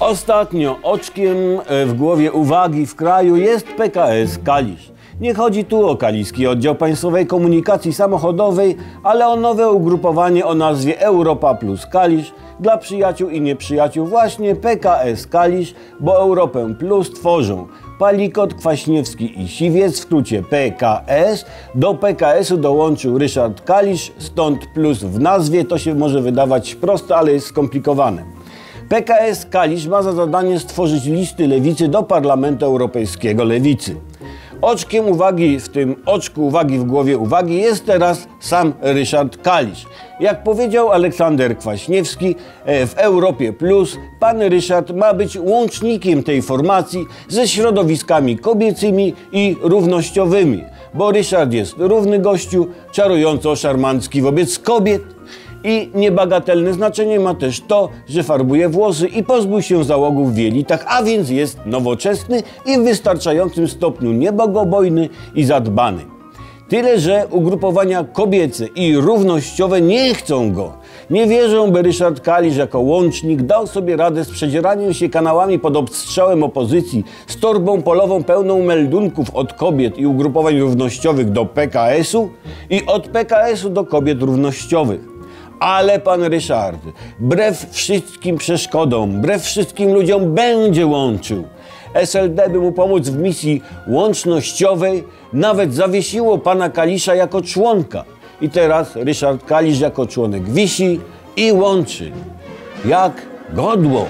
Ostatnio oczkiem e, w głowie uwagi w kraju jest PKS Kalisz. Nie chodzi tu o Kaliski Oddział Państwowej Komunikacji Samochodowej, ale o nowe ugrupowanie o nazwie Europa Plus Kalisz dla przyjaciół i nieprzyjaciół właśnie PKS Kalisz, bo Europę Plus tworzą Palikot, Kwaśniewski i Siwiec, w skrócie PKS. Do PKS-u dołączył Ryszard Kalisz, stąd plus w nazwie. To się może wydawać proste, ale jest skomplikowane. PKS Kalisz ma za zadanie stworzyć listy lewicy do Parlamentu Europejskiego Lewicy. Oczkiem uwagi, w tym oczku uwagi w głowie uwagi jest teraz sam Ryszard Kalisz. Jak powiedział Aleksander Kwaśniewski e, w Europie Plus, pan Ryszard ma być łącznikiem tej formacji ze środowiskami kobiecymi i równościowymi, bo Ryszard jest równy gościu, czarująco szarmancki wobec kobiet, i niebagatelne znaczenie ma też to, że farbuje włosy i pozbył się załogów w jelitach, a więc jest nowoczesny i w wystarczającym stopniu niebogobojny i zadbany. Tyle, że ugrupowania kobiece i równościowe nie chcą go. Nie wierzą, by Ryszard Kalisz jako łącznik dał sobie radę z przedzieraniem się kanałami pod obstrzałem opozycji, z torbą polową pełną meldunków od kobiet i ugrupowań równościowych do PKS-u i od PKS-u do kobiet równościowych. Ale pan Ryszard, wbrew wszystkim przeszkodom, wbrew wszystkim ludziom będzie łączył. SLD, by mu pomóc w misji łącznościowej, nawet zawiesiło pana Kalisza jako członka. I teraz Ryszard Kalisz jako członek wisi i łączy. Jak godło.